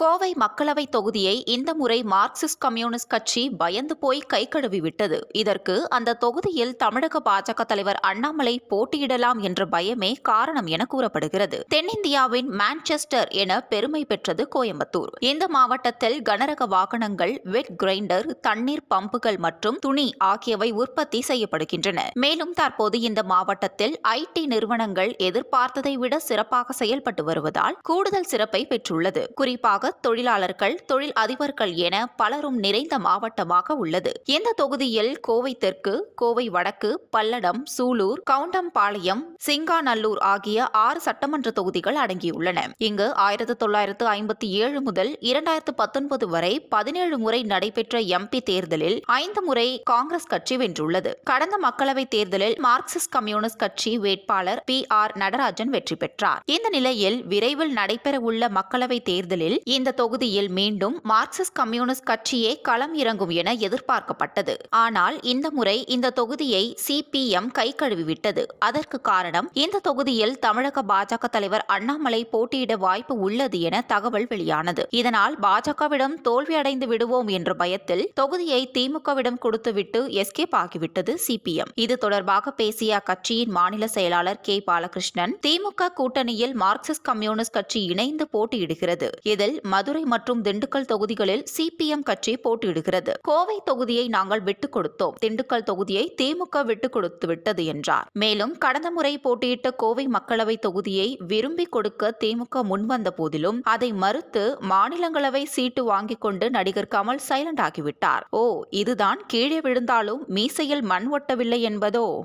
கோவை மக்களவை தொகுதியை இந்த முறை மார்க்சிஸ்ட் கம்யூனிஸ்ட் கட்சி பயந்து போய் கை கழுவிவிட்டது இதற்கு அந்த தொகுதியில் தமிழக பாஜக தலைவர் அண்ணாமலை போட்டியிடலாம் என்ற பயமே காரணம் என கூறப்படுகிறது. தென்னிந்தியாவின் மான்செஸ்டர் என பெருமை பெற்றது கோயம்புத்தூர். இந்த மாவட்டத்தில் கனரக வாகனங்கள் வெட் கிரைண்டர் தண்ணீர் பம்புகள் மற்றும் துணி ஆகியவை உற்பத்தி செய்யப்படுகின்றன. மேலும் தற்போது இந்த மாவட்டத்தில் ஐடி நிறுவனங்கள் எதிர்பார்த்ததை விட சிறப்பாக செயல்பட்டு வருவதால் கூடுதல் சிறப்பை பெற்றுள்ளது. குறிப்பாக தொழிலாளர்கள் தொழில் அதிபர்கள் என பலரும் நிறைந்த மாவட்டமாக உள்ளது. இந்த தொகுதியில் கோவை தெற்கு கோவை வடக்கு பல்லடம் சூலூர் கவுண்டம்பாளையம் சிங்காநல்லூர் ஆகிய ஆறு சட்டமன்ற தொகுதிகள் அடங்கியுள்ளன. இங்கு ஆயிரத்தி தொள்ளாயிரத்து ஐம்பத்தி ஏழு முதல் இரண்டாயிரத்து பத்தொன்பது வரை பதினேழு முறை நடைபெற்ற எம்பி தேர்தலில் ஐந்து முறை காங்கிரஸ் கட்சி வென்றுள்ளது. கடந்த மக்களவைத் தேர்தலில் மார்க்சிஸ்ட் கம்யூனிஸ்ட் கட்சி வேட்பாளர் பி ஆர் நடராஜன் வெற்றி பெற்றார். இந்த நிலையில் விரைவில் நடைபெறவுள்ள மக்களவைத் தேர்தலில் இந்த தொகுதியில் மீண்டும் மார்க்சிஸ்ட் கம்யூனிஸ்ட் கட்சியே களம் இறங்கும் என எதிர்பார்க்கப்பட்டது. ஆனால் இந்த முறை இந்த தொகுதியை சிபிஎம் கை கழுவிவிட்டது அதற்கு காரணம் இந்த தொகுதியில் தமிழக பாஜக தலைவர் அண்ணாமலை போட்டியிட வாய்ப்பு உள்ளது என தகவல் வெளியானது. இதனால் பாஜகவிடம் தோல்வியடைந்து விடுவோம் என்ற பயத்தில் தொகுதியை திமுகவிடம் கொடுத்துவிட்டு எஸ்கேப் ஆகிவிட்டது சிபிஎம் இது தொடர்பாக பேசிய அக்கட்சியின் மாநில செயலாளர் கே பாலகிருஷ்ணன் திமுக கூட்டணியில் மார்க்சிஸ்ட் கம்யூனிஸ்ட் கட்சி இணைந்து போட்டியிடுகிறது. இதில் மதுரை மற்றும் திண்டுக்கல் தொகுதிகளில் சிபிஎம் கட்சி போட்டியிடுகிறது. கோவை தொகுதியை நாங்கள் விட்டுக் கொடுத்தோம். திண்டுக்கல் தொகுதியை திமுக விட்டுக் கொடுத்து விட்டது என்றார். மேலும் கடந்த முறை போட்டியிட்ட கோவை மக்களவை தொகுதியை விரும்பி கொடுக்க திமுக முன்வந்த போதிலும் அதை மறுத்து மாநிலங்களவை சீட்டு வாங்கிக் கொண்டு நடிகர் கமல் சைலண்ட் ஆகிவிட்டார் ஓ இதுதான் கீழே விழுந்தாலும் மீசையில் மண் ஒட்டவில்லை என்பதோ?